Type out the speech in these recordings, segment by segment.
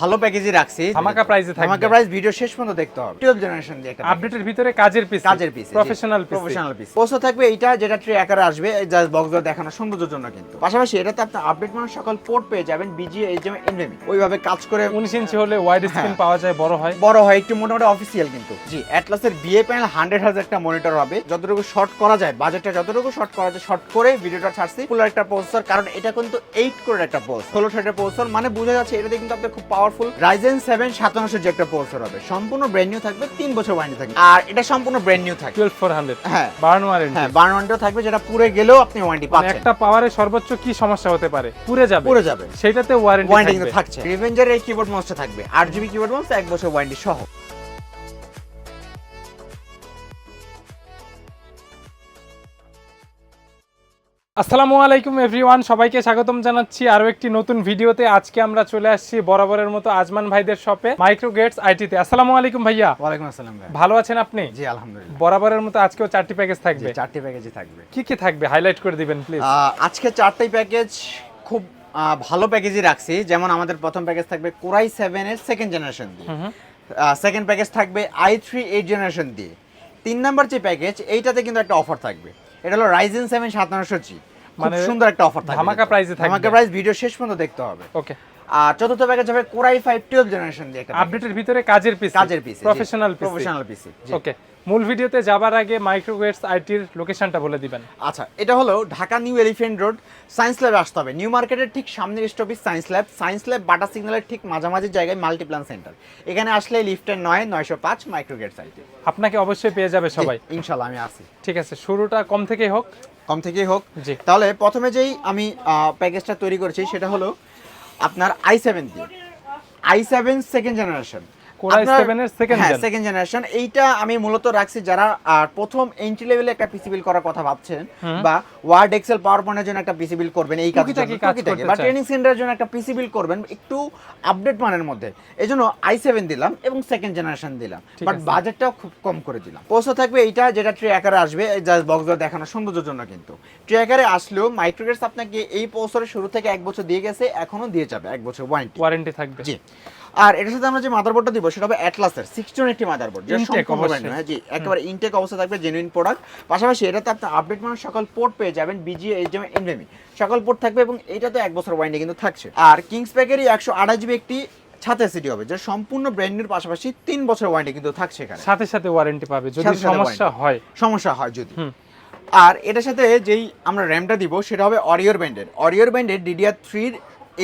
ভালো প্যাকেজই রাখছি। ধামাকা এ থাকবে। ধামাকা প্রাইস ভিডিও শেষ পর্যন্ত দেখতে হবে। 12 জেনারেশন দিয়ে একটা আপডেটের ভিতরে কাজের পিস কাজের piece professional piece professional piece post থাকবে এইটা যেটা ট্রে আকারে আসবে জাস্ট বক্স দেখানো সৌন্দর্যের জন্য কিন্তু। পাশাপাশি এটাতে আপনি আপডেট মানে সকল পোর্ট পেয়ে যাবেন বিজিএ এইচএম এনএমই ওইভাবে কাজ করে 19 ইঞ্চি হলে ওয়াইড স্ক্রিন হ্যাঁ। পাওয়া যায় বড় হয়। বড় হয় একটু মোটামুটি অফিসিয়াল কিন্তু। জি অ্যাটলাসের বিএ প্যানেল হান্ড্রেড হাজার একটা মনিটর হবে। যতটুকু শর্ট করা যায় বাজেটটা যতটুকু শর্ট করা যায় শর্ট করে ভিডিওটা ছাড়ছি। ফুল একটা প্রসেসর কারণ এটা কিন্তু এইট করে একটা প্রসেসর ষোলো থ্রেডের প্রসেসর মানে বোঝা যাচ্ছে এটাতে কিন্তু আপনার খুব পাওয়ারফুল। রাইজেন সেভেন সাতানোশো যে একটা প্রসেসর হবে। সম্পূর্ণ ব্র্যান্ড নিউ থাকবে তিন বছর ওয়ারেন্টি থাকবে। আর এটা সম্পূর্ণ ব্র্যান্ড নিউ থাকবে। 12400 হ্যাঁ। বার্ন ওয়ারেন্টি হ্যাঁ বার্ন ওয়ারেন্টিও থাকবে যেটা পুরে গেলেও আপনি ওয়ারেন্টি পাচ্ছেন। মানে একটা পাওয়ারে সর্বোচ্চ কি সমস্যা হতে পারে? পুরে যাবে। পুরে যাবে। সেটাতে ওয়ারেন্টি থাকছে। রিভেঞ্জার এই কিবোর্ড মাউসটা থাকবে। আট জিবি কিবোর্ড মাউস এক বছর ওয়ারেন্টি সহ। আসসালামু আলাইকুম এভরিওয়ান সবাইকে স্বাগতম জানাচ্ছি আরও একটি নতুন ভিডিওতে। আজকে আমরা চলে আসছি বরাবরের মতো আজমান ভাইদের শপে মাইক্রো গেটস আইটিতে। আসসালামু আলাইকুম ভাইয়া। ওয়ালাইকুম আসসালাম ভাই। ভালো আছেন আপনি? জি আলহামদুলিল্লাহ। বরাবরের মতো আজকেও চারটি প্যাকেজ থাকবে। জি, চারটি প্যাকেজই থাকবে। কি কি থাকবে? হাইলাইট করে দিবেন প্লিজ। আজকে চারটি প্যাকেজ খুব ভালো প্যাকেজই রাখছি। যেমন আমাদের প্রথম প্যাকেজ থাকবে কোরাই সেভেন এর সেকেন্ড জেনারেশন দিয়ে সেকেন্ড প্যাকেজ থাকবে আই থ্রি এইট জেনারেশন দিয়ে। তিন নাম্বার যে প্যাকেজ এইটাতে কিন্তু একটা অফার থাকবে। এটা হলো রাইজেন সেভেন সাতান্নশো জি মানে সুন্দর একটা অফার থাকে ধামাকা প্রাইস থাকে। ধামাকা প্রাইস ভিডিও শেষ পর্যন্ত দেখতে হবে। ওকে আর চতুর্থ প্যাকেজ হবে কোরাই ফাইভ টুয়েলভ জেনারেশন দিয়ে একটা আপডেটের ভিতরে কাজের পিস কাজের piece professional piece professional PC okay মূল ভিডিওতে যাবার আগে মাইক্রো গেটস আইটির লোকেশনটা বলে দিবেন। আচ্ছা এটা হলো Dhaka new elephant road science ল্যাবে আসতে হবে। নিউ মার্কেটের ঠিক সামনের স্টপিস science lab. Science lab Bata সিগন্যালের ঠিক মাঝামাঝি জায়গায় মাল্টিপ্লান সেন্টার। এখানে আসলে লিফটের নয় নয়শো পাঁচ মাইক্রোগেট আইটি। আপনাকে অবশ্যই পেয়ে যাবে সবাই। ইনশাল্লাহ আমি আসি। ঠিক আছে শুরুটা কম থেকেই হোক। কম থেকেই হোক। জি। তাহলে প্রথমে যেই আমি প্যাকেজটা তৈরি করেছি সেটা হলো আপনার আই সেভেন দিয়ে। I seven second generation Core i7 এর second gen। সেকেন্ড জেনারেশন এইটা আমি মূলত রাখছি যারা প্রথম এন্ট্রি লেভেলে একটা পিসি বিল করার কথা ভাবছেন বা ওয়ার্ড এক্সেল পাওয়ার পয়েন্টের জন্য একটা পিসি বিল করবেন এই কাজ বা ট্রেনিং সেন্টারের জন্য একটা পিসি বিল করবেন একটু আপডেট মানের মধ্যে। আই সেভেন দিলাম এবং সেকেন্ড জেনারেশন দিলাম। বাট বাজেটটাও খুব কম করে দিলাম। পোস্ট থাকবে এইটা যেটা ট্রে আকারে আসবে জাস্ট বক্স দেখানো সৌন্দর্যের জন্য কিন্তু। ট্রে আকারে আসলেও মাইক্রোগেটস আপনাকে এই পোস্টের শুরু থেকে এক বছর দিয়ে গেছে এখনও দিয়ে যাবে এক বছর ওয়ারেন্টি ওয়ারেন্টি থাকবে। জি। আর এটার সাথে আমরা যে মাদারবোর্ডটা দিব সেটা হবে অ্যাটলাসের সিক্সটিন একটি মাদারবোর্ড যেটা সম্পূর্ণ অবশ্যই। জি একেবারে ইনটেক অবস্থা থাকবে জেনুইন প্রোডাক্ট পাশাপাশি এটাতে আপনি আপডেট মানে সকল পোর্ট পেয়ে যাবেন বিজিএ এইচএম এনএমই সকল পোর্ট থাকবে এবং এটা তো এক বছর ওয়ারেন্টি কিন্তু থাকছে। আর কিংস প্যাকেরই একশো আঠাশ জিবি একটি ছাতে এসিডি হবে যে সম্পূর্ণ ব্র্যান্ডের পাশাপাশি তিন বছর ওয়ারেন্টি কিন্তু থাকছে এখানে। সাথে সাথে ওয়ারেন্টি পাবে যদি সাথে সাথে সমস্যা হয়। সমস্যা হয় যদি। আর এটার সাথে যেই আমরা র্যামটা দিব সেটা হবে অরিওর ব্যান্ডের অরিওর ব্যান্ডের ডিডিআর থ্রির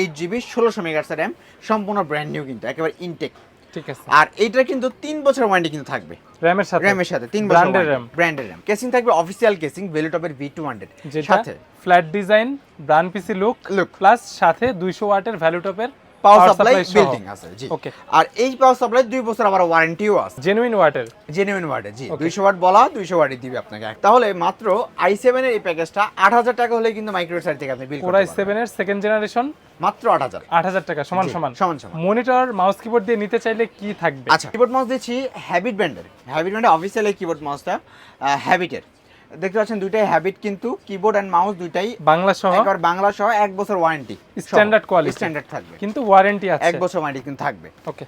এইট জিবি ষোলোশো মেগাহার্সের র্যাম সম্পূর্ণ ব্র্যান্ড নিউ কিন্তু একেবারে ইনটেক ঠিক আছে। আর এইটা কিন্তু তিন বছর ওয়ারেন্টি কিন্তু থাকবে। র্যামের সাথে? র্যামের সাথে তিন বছর ব্র্যান্ডের র্যাম ব্র্যান্ডের র্যাম কেসিং থাকবে অফিসিয়াল কেসিং ভেলুটপের ভি টু হান্ড্রেড সাথে? Flat design brand PC look look plus সাথে 200 ওয়াটের ভ্যালু টপের পাওয়ার সাপ্লাই বিল্ডিং আছে জি। ওকে আর এই পাওয়ার সাপ্লাই দুই বছর আবার ওয়ারেন্টিও আছে। জেনুইন ওয়াটের জেনুইন ওয়ার্ডে জি। Okay. দুইশো ওয়াট বলা দুইশো ওয়াটই দিবে আপনাকে। তাহলে মাত্র আই সেভেন এর এই প্যাকেজটা আট হাজার টাকা হলে কিন্তু মাইক্রো সাইড থেকে আপনি বিল করতে পারবেন। 7 এর সেকেন্ড জেনারেশন মাত্র আট হাজার। 8000 টাকা সমান সমান। সমান সমান। মনিটর মাউস কিবোর্ড দিয়ে নিতে চাইলে কি থাকবে? আচ্ছা কিবোর্ড মাউস দিচ্ছি হ্যাবিট ব্র্যান্ডের হ্যাবিট ব্র্যান্ডের অফিসিয়াল এই কিবোর্ড মাউসটা হ্যাবিটের দেখতে পাচ্ছেন দুইটাই হ্যাবিট কিন্তু কিবোর্ড এন্ড মাউস দুইটাই। বাংলা সহ। একবার বাংলা সহ এক বছর ওয়ারেন্টি Standard quality। স্ট্যান্ডার্ড থাকবে। কিন্তু ওয়ারেন্টি আছে। এক বছর ওয়ারেন্টি কিন্তু থাকবে। ওকে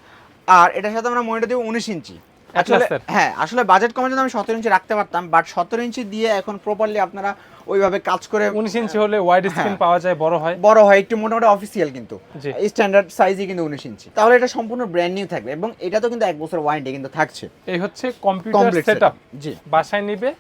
আর এটার সাথে আমরা মনিটর দিব উনিশ ইঞ্চি। আসলে হ্যাঁ আসলে বাজেট কমে যদি আমি সতেরো ইঞ্চি রাখতে পারতাম বাট সতেরো ইঞ্চি দিয়ে এখন প্রপারলি আপনারা ওইভাবে কাজ করে 19 ইঞ্চি হলে ওয়াইড স্ক্রিন হ্যাঁ। পাওয়া যায় বড় হয়। বড় হয় একটু মোটামুটি অফিসিয়াল কিন্তু। স্ট্যান্ডার্ড সাইজই কিন্তু উনিশ ইঞ্চি। তাহলে এটা সম্পূর্ণ ব্র্যান্ড নিউ থাকবে এবং এটা তো কিন্তু এক বছর ওয়ারেন্টি কিন্তু থাকছে। এই হচ্ছে কম্পিউটার সেটআপ জি। বাসায় নিবে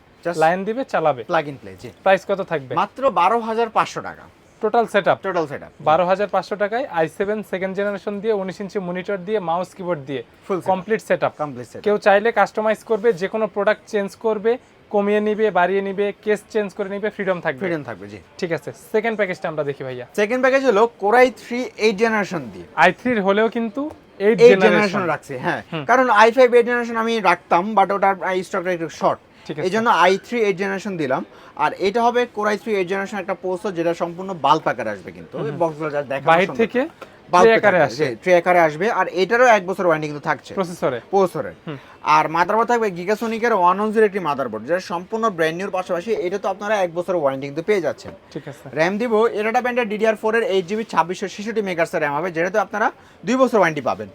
লাইন দিবে চালাবে। Plug in play ji. Price কত থাকবে? মাত্র বারো হাজার পাঁচশো টাকা। Total setup total set up বারো হাজার পাঁচশো টাকায় আই সেভেন সেকেন্ড জেনারেশন দিয়ে উনিশ ইঞ্চি মনিটর দিয়ে মাউস কিবোর্ড দিয়ে। Setup। Complete set up complete কেউ চাইলে কাস্টমাইজ করবে যে কোনো প্রোডাক্ট চেঞ্জ করবে কমিয়ে নিবে বাড়িয়ে নিবে কেস চেঞ্জ করে নিবে ফ্রিডম থাকবে। ফ্রিডম থাকবে জি। ঠিক আছে সেকেন্ড প্যাকেজটা আমরা দেখি ভাইয়া। সেকেন্ড প্যাকেজ হলো core i three eight generation দিয়ে। আই থ্রির হলেও কিন্তু এইট জেনারেশন রাখছে হ্যাঁ। কারণ আই ফাইভ এইট জেনারেশন আমি রাখতাম বাট ওটার স্টকটা একটু শর্ট। এই জন্য আই থ্রি এইট জেনারেশন দিলাম। আর এটা হবে কোরাই থ্রি এইট জেনারেশন একটা যেটা সম্পূর্ণ আকারে আসবে কিন্তু। বক্সগুলো যা দেখা বাহির থেকে আকারে আসে। ট্রে আকারে আসবে। আর এটারও এক বছর ওয়ারেন্টি কিন্তু থাকছে। প্রসেসরে প্রসেসরের আর মাদারবোর্ড থাকবে গিগাসোনিকের ওয়ান ওয়ান জিরো একটি মাদারবোর্ড যেটা সম্পূর্ণ ব্র্যান্ড নিউর পাশাপাশি এটা তো আপনারা এক বছর ওয়ারেন্টি কিন্তু পেয়ে যাচ্ছেন। ঠিক আছে। র্যাম দিব এরাটা ব্যান্ডের ডিডিআর ফোর এর এইট জিবি ছাব্বিশশো ছেষট্টি মেগার্সের র্যাম হবে যেটাতে আপনারা দুই বছর ওয়ারেন্টি পাবেন।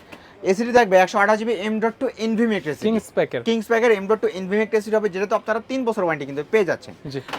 এসিডি থাকবে একশো আঠাশ GB M dot two NVMe Kings প্যাকের কিংস প্যাকের M dot two NVMe SSD হবে যেটা তো আপনারা তিন বছর ওয়ারেন্টি কিন্তু পেয়ে যাচ্ছেন।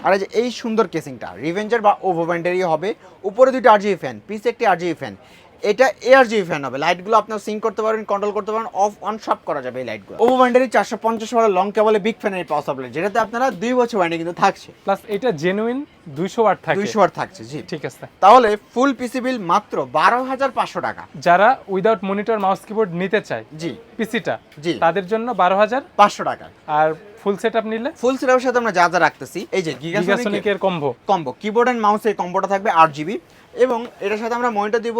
আর এই যে এই সুন্দর কেসিংটা রিভেঞ্জার বা ওভো ব্যান্ডেরই হবে। উপরে দুটো আরজিবি ফ্যান পিছে একটি আরজিবি ফ্যান এটা এআরজিবি ফ্যান হবে। লাইটগুলো আপনার সিঙ্ক করতে পারবেন কন্ট্রোল করতে পারবেন অফ অন সব করা যাবে এই লাইটগুলো ওভো ব্যান্ডেরই চারশো পঞ্চাশ ওয়াটের লং কেবলে বিগ ফ্যানের পাওয়া সাপ্লাই যেটাতে আপনারা দুই বছর ওয়ারেন্টি কিন্তু থাকছে। প্লাস এটা জেনুইন দুইশো ওয়াট থাকে। দুইশো ওয়াট থাকছে জি। ঠিক আছে। তাহলে ফুল পিসি বিল মাত্র বারো হাজার পাঁচশো টাকা। যারা উইদাউট মনিটর মাউস কিবোর্ড নিতে চায় জি। পিসিটা জি। তাদের জন্য বারো হাজার পাঁচশো টাকা। আর ফুল সেট আপ নিলে? ফুল সেটের সাথে আমরা যা যা রাখতেছি এই যে Gigasonic গিগাসোনিকের combo combo keyboard and mouse এই কম্বোটা থাকবে আট জিবি এবং এটার সাথে আমরা মনিটর দিব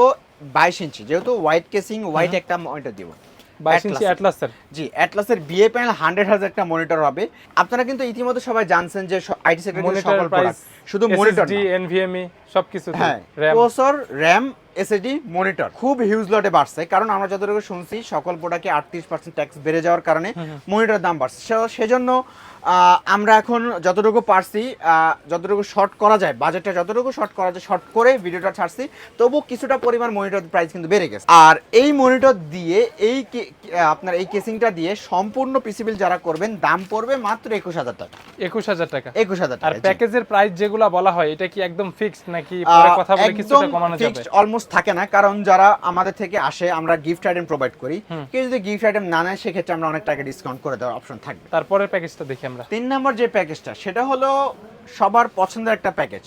বাইশ ইঞ্চি যেহেতু হোয়াইট কেসিং হোয়াইট একটা মনিটর দিব। বাইশ ইঞ্চি। অ্যাটলাসের জি অ্যাটলাসের বিএ প্যানেল হান্ড্রেড হাজার একটা মনিটর হবে। আপনারা কিন্তু ইতিমধ্যে সবাই জানছেন যে আইটি সেক্টরের সকল প্রোডাক্ট শুধু মনিটর এসএসডি এনভিএমই সবকিছু হ্যাঁ প্রসেসর র্যাম এসএসডি মনিটর খুব হিউজ লটে বাড়ছে। কারণ আমরা যতটুকু শুনছি সকল প্রোডাক্টে আটত্রিশ পার্সেন্ট ট্যাক্স বেড়ে যাওয়ার কারণে মনিটরের দাম বাড়ছে। সেজন্য আমরা এখন যতটুকু পারছি যতটুকু শর্ট করা যায় বাজেটটা যতটুকু শর্ট করা যায় শর্ট করে ভিডিওটা ছাড়ছি তবু কিছুটা পরিমাণ মনিটর প্রাইস কিন্তু বেড়ে গেছে। আর এই মনিটর দিয়ে এই আপনার এই কেসিংটা দিয়ে সম্পূর্ণ পিসিবিল যারা করবেন দাম পড়বে মাত্র একুশ হাজার টাকা। একুশ হাজার টাকা। একুশ হাজার আর টাকা প্যাকেজের প্রাইস যেগুলো বলা হয় এটা কি একদম ফিক্সড নাকি কথা বলে কিছুটা কমানো যাবে? অলমোস্ট থাকে না কারণ যারা আমাদের থেকে আসে আমরা গিফট আইটেম প্রোভাইড করি। কেউ যদি গিফট আইটেম না নেয় সেক্ষেত্রে আমরা অনেক টাকা ডিসকাউন্ট করে দেওয়ার অপশন থাকবে। তারপরের প্যাকেজটা দেখি আমরা। তিন নম্বর যে প্যাকেজটা সেটা হলো সবার পছন্দের একটা প্যাকেজ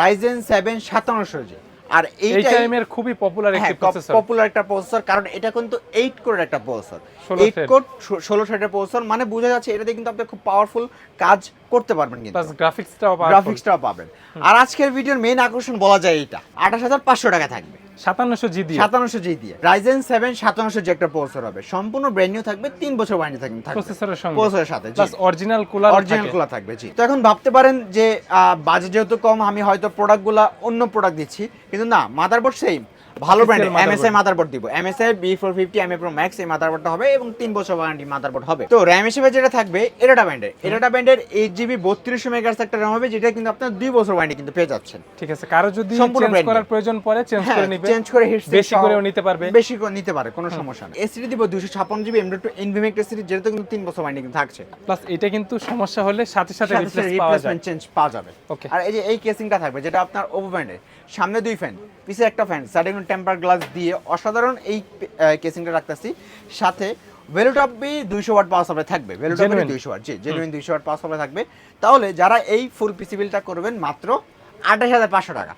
রাইজেন সেভেন সাতান্ন জি আর এই টাইমের খুবই পপুলার একটি প্রসেসর পপুলার একটা প্রসেসর কারণ এটা কিন্তু এইট কোরের একটা প্রসেসর 16 এইট কোর ষোলো থ্রেডের প্রসেসর মানে বোঝা যাচ্ছে এটাতে কিন্তু আপনি খুব পাওয়ারফুল কাজ করতে পারবেন কিন্তু। প্লাস গ্রাফিক্সটাও গ্রাফিক্সটাও পাবেন। আর আজকের ভিডিওর মেইন আকর্ষণ বলা যায় এটা। আঠাশ হাজার পাঁচশো টাকা থাকবে। সাতান্নশো জি দিয়ে। সাতান্নশো জি দিয়ে। রাইজেন সেভেন সাতান্নশো জি একটা প্রসেসর হবে। সম্পূর্ণ ব্র্যান্ড নিউ থাকবে তিন বছর ওয়ারেন্টি থাকবে। প্রসেসরের সঙ্গে। প্রসেসরের সাথে plus original cooler original cooler থাকবে জি। তো এখন ভাবতে পারেন যে বাজেট যেহেতু কম আমি হয়তো প্রোডাক্টগুলো অন্য প্রোডাক্ট দিচ্ছি। কিন্তু না মাদারবোর্ড সেম ভালো ব্র্যান্ড। এমএসআই মাদারবোর্ড দিব। MSI B four fifty M pro max এই মাদারবোর্ডটা হবে এবং তিন বছর ওয়ারেন্টি মাদারবোর্ড হবে। তো র্যাম হিসেবে যেটা থাকবে এরাটা ব্র্যান্ডের এরাটা ব্র্যান্ডের এইট জিবি বত্রিশশো মেগার্স একটা র্যাম হবে যেটা কিন্তু আপনার দুই বছর ওয়ারেন্টি কিন্তু পেয়ে যাচ্ছেন। ঠিক আছে কারও যদি চেঞ্জ করার প্রয়োজন পড়ে চেঞ্জ হ্যাঁ করে নিবে। চেঞ্জ করে বেশি করেও নিতে পারবে। বেশি করে নিতে পারে কোনো সমস্যা নেই। এসিডি দিব দুশো ছাপ্পান্ন জিবি এম টু ইনভিমেক্ট এসিডি যেটা কিন্তু তিন বছর ওয়ারেন্টি কিন্তু থাকছে। প্লাস এটা কিন্তু সমস্যা হলে সাথে সাথে রিপ্লেসমেন্ট চেঞ্জ পাওয়া যাবে. আর এই যে এই কেসিংটা থাকবে যেটা আপনার ওভো ব্যান্ডের সামনে দুই ফ্যান পিছে একটা ফ্যান সাইডে টেম্পার গ্লাস দিয়ে অসাধারণ এই কেসিংটা রাখতেছি। সাথে ভেলুটপ দুইশো ওয়াট পাওয়ার সাপ্লাই থাকবে। ভেলুটপ দুইশো ওয়াট জি জেনুইন দুইশো ওয়াট পাওয়ার সাপ্লাই থাকবে। তাহলে যারা এই ফুল পিসি বিলটা করবেন মাত্র আঠাশ হাজার পাঁচশো টাকা।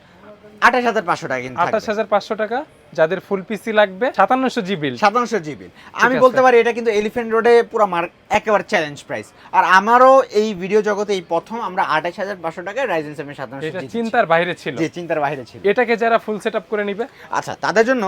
আঠাশ হাজার পাঁচশো টাকা কিন্তু আঠাশ হাজার পাঁচশো টাকা? যাদের ফুল পিসি লাগবে সাতান্নশো জিবি সাতাংশ জিবি আমি বলতে পারি এটা কিন্তু এলিফেন্ট রোডে পুরো মার একেবারে চ্যালেঞ্জ প্রাইস আর আমারও এই ভিডিও জগতে এই প্রথম আমরা আঠাশ হাজার পাঁচশো টাকায় রাইজেন সেভেন এটা চিন্তার বাইরে ছিল। যে চিন্তার বাইরে ছিল। এটাকে যারা ফুল সেট আপ করে নিবে। আচ্ছা তাদের জন্য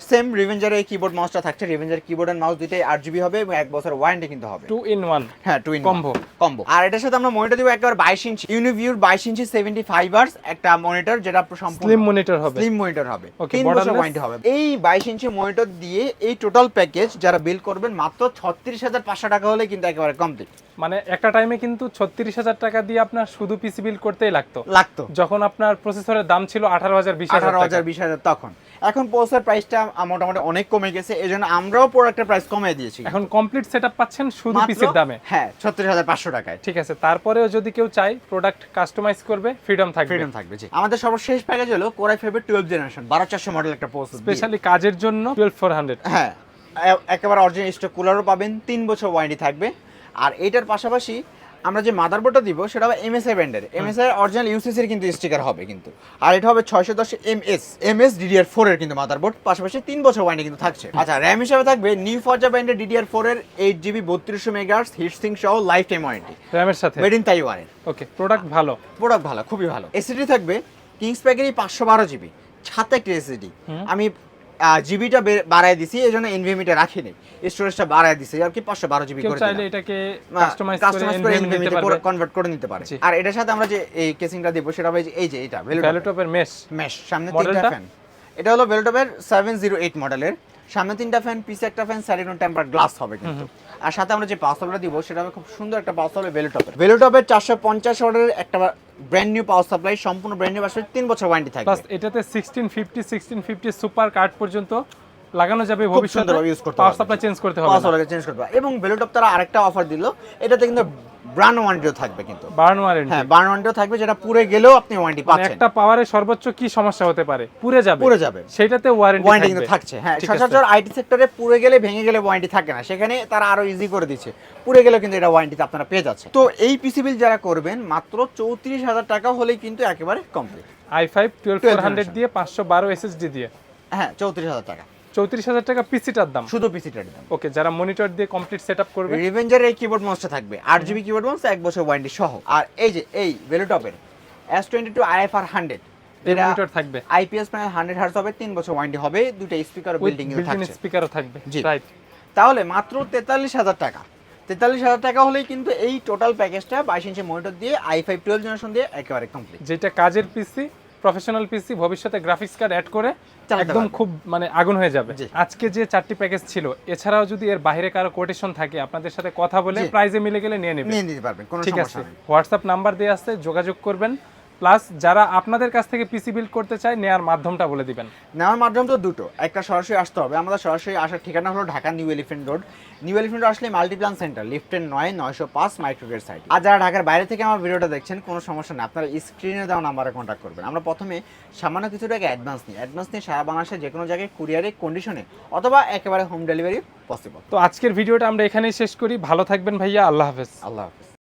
সেম রিভেঞ্জারের কিবোর্ড মাউসটা থাকছে। রিভেঞ্জার কিবোর্ড এন্ড মাউস দুইটাই আট জিবি হবে এবং এক বছর ওয়ারেন্টি কিন্তু হবে। টু ইন ওয়ান হ্যাঁ টু ইন Combo। কম্বো আর এটার সাথে আমরা মনিটর দিব একেবারে বাইশ ইঞ্চি ইউনিভিউর বাইশ ইঞ্চি সেভেন্টি ফাইভ আওয়ার্স একটা মনিটর যেটা সম্পূর্ণ স্লিম মনিটর হবে। স্লিম মনিটর হবে। তিন বছর? ওয়ারেন্টি হবে। এই বাইশ ইঞ্চি মনিটর দিয়ে এই টোটাল প্যাকেজ যারা বিল করবেন মাত্র ছত্রিশ হাজার পাঁচশো টাকা হলে কিন্তু একেবারে কমপ্লিট মানে একটা টাইমে কিন্তু ছত্রিশ হাজার টাকা দিয়ে আপনার শুধু পিসি বিল করতেই লাগতো। লাগতো। যখন আপনার প্রসেসরের দাম ছিল আঠারো হাজার বিশ হাজার আঠারো হাজার বিশ হাজার তখন। এখন পোস্টার প্রাইসটা মোটামুটি অনেক কমে গেছে এই জন্য আমরাও প্রোডাক্টের প্রাইস কমিয়ে দিয়েছি। এখন কমপ্লিট সেট পাচ্ছেন শুধু পিসির দামে। হ্যাঁ ছত্রিশ হাজার পাঁচশো টাকায়। ঠিক আছে তারপরেও যদি কেউ চায় প্রোডাক্ট কাস্টমাইজ করবে ফ্রিডম থাকবে। ফ্রিডম থাকবে জি। আমাদের সর্বশেষ প্যাকেজ হলো কোরাই ফাইভের টুয়েলভ জেনারেশন বারো চারশো মডেল একটা পোস্ট স্পেশালি কাজের জন্য টুয়েলভ ফোর হান্ড্রেড হ্যাঁ একেবারে অরিজিনাল স্টক কুলারও পাবেন তিন বছর ওয়ারেন্টি থাকবে। আর এইটার পাশাপাশি আমরা যে মাদারবোর্ডটা দিব সেটা হবে এমএসআই ব্র্যান্ডের। এমএসআই অরিজিনাল ইউসিসির কিন্তু স্টিকার হবে কিন্তু। আর এটা হবে ছয়শো দশ M S M S DDR four এর কিন্তু মাদারবোর্ড পাশাপাশি তিন বছর ওয়ারেন্টি কিন্তু থাকছে। আচ্ছা র্যাম হিসাবে থাকবে নিউ ফরজা ব্র্যান্ডের ডিডিআর ফোর এর এইট জিবি বত্রিশশো মেগার্স হিটসিং সহ লাইফ টাইম ওয়ারেন্টি র্যামের সাথে? মেড ইন তাইওয়ানের ওকে প্রোডাক্ট ভালো। প্রোডাক্ট ভালো খুবই ভালো। এসিডি থাকবে কিংস প্যাকেরই পাঁচশো বারো জিবি সাথে একটি এসিডি আমি জিবিটা বাড়ায় দিছি এই জন্য এনভিএমিটা রাখিনি। স্টোরেজটা বাড়ায় দিছি আর কি পাঁচশো বারো জিবি করে চাইলে এটাকে কাস্টমাইজ করে নিতে কনভার্ট করে নিতে পারে। আর এটার সাথে আমরা যে এই কেসিংটা দিব সেটা হবে এই যে- এটা ভ্যালুটপের মেশ মেশ সামনে তিনটা ফ্যান এটা হলো বেলটপের সেভেন জিরো এইট মডেলের সামনে তিনটা ফ্যান পিছে একটা ফ্যান সাইডে টেম্পার গ্লাস হবে কিন্তু। আর সাথে আমরা যে পাওয়ার দিব সেটা হবে খুব সুন্দর একটা পাওয়ার সাপ্লাই বেলটপের বেলটপের চারশো পঞ্চাশ অর্ডারের একটা ব্র্যান্ড নিউ পাওয়ার সাপ্লাই সম্পূর্ণ ব্র্যান্ড নিউ আসলে তিন বছর ওয়ারেন্টি থাকবে। প্লাস এটাতে sixteen fifty sixteen fifty super card পর্যন্ত লাগানো যাবে ভবিষ্যতে। ইউজ করতে পাওয়ার সাপ্লাই চেঞ্জ করতে হবে পাওয়ার সাপ্লাই চেঞ্জ করতে হবে এবং বেলটপ তারা আরেকটা অফার দিল। এটাতে কিন্তু ব্র্যান্ড ওয়ারেন্টিও থাকবে কিন্তু। বার্ন ওয়ারেন্টি হ্যাঁ ব্র্যান্ড ওয়ারেন্টিও থাকবে যেটা পুরে গেলেও আপনি ওয়ারেন্টি মানে পাচ্ছেন। একটা পাওয়ারে সর্বোচ্চ কি সমস্যা হতে পারে? পুড়ে যাবে। পুরে যাবে। সেটাতে ওয়ারেন্টি ওয়ারেন্টি কিন্তু থাকছে। হ্যাঁ সচরাচর আইটি সেক্টরে পুরে গেলে ভেঙে গেলে ওয়ারেন্টি থাকে না। সেখানে তারা আরও ইজি করে দিচ্ছে। পুরে গেলেও কিন্তু এটা ওয়ারেন্টিতে আপনারা পেয়ে যাচ্ছে তো এই পিসি বিল যারা করবেন মাত্র চৌত্রিশ হাজার টাকা হলেই কিন্তু একেবারে complete i five twelve 12 hundred দিয়ে পাঁচশো বারো এসএসডি দিয়ে। হ্যাঁ চৌত্রিশ হাজার টাকা। চৌত্রিশ হাজার টাকা পিসিটার দাম। শুধু পিসিটার দাম। ওকে যারা মনিটর দিয়ে কমপ্লিট সেট আপ করবে। রিভেঞ্জার এই কিবোর্ড মাউসটা থাকবে। আট জিবি কিবোর্ড মাউস এক বছর ওয়ারেন্টি সহ। আর এই যে এই ভেলুটপের S twenty two hundred monitor থাকবে। আইপিএস প্যানেল হান্ড্রেড হার্স হবে তিন বছর ওয়ারেন্টি হবে দুটো স্পিকার বিল্ডিং থাকছে। স্পিকারও থাকবে রাইট তাহলে মাত্র তেতাল্লিশ হাজার টাকা। তেতাল্লিশ হাজার টাকা হলেই কিন্তু এই টোটাল প্যাকেজটা বাইশ ইঞ্চি মনিটর দিয়ে আই ফাইভ টুয়েলভ জেনারেশন দিয়ে একেবারে কমপ্লিট যেটা কাজের পিসি প্রফেশনাল পিসি ভবিষ্যতে গ্রাফিক্স কার্ড অ্যাড করে একদম খুব মানে আগুন হয়ে যাবে। আজকে যে চারটি প্যাকেজ ছিল এছাড়াও যদি এর বাইরে কারও কোটেশন থাকে আপনাদের সাথে কথা বলে। প্রাইজে মিলে গেলে নিয়ে নেবেন নিয়ে নিতে পারবেন কোনো ঠিক সমস্যা আছে। নেই। হোয়াটসঅ্যাপ নাম্বার দেওয়া আছে যোগাযোগ করবেন। প্লাস যারা আপনাদের কাছ থেকে পিসি বিল্ড করতে চায় নেয়ার মাধ্যমটা বলে দিবেন। নেওয়ার মাধ্যম তো দুটো। একটা সরাসরি আসতে হবে। আমাদের সরাসরি আসার ঠিকানা হলো Dhaka New Elephant Road New Elephant Road আসলে মাল্টিপ্লান সেন্টার লিফটের নয় নয়শো পাঁচ মাইক্রোগেট সাইট আর যারা ঢাকার বাইরে থেকে আমার ভিডিওটা দেখছেন কোনো সমস্যা নেই। আপনারা স্ক্রিনে দেওয়া নাম্বারে কন্ট্যাক্ট করবেন। আমরা প্রথমে সামান্য কিছু টাকা অ্যাডভান্স নিই। অ্যাডভান্স নিয়ে সারা বাংলাদেশে যে কোনো জায়গায় কুরিয়ারে কন্ডিশনে অথবা একেবারে হোম ডেলিভারি পসিবল তো আজকের ভিডিওটা আমরা এখানেই শেষ করি। ভালো থাকবেন ভাইয়া। আল্লাহ হাফেজ। আল্লাহ হাফিজ।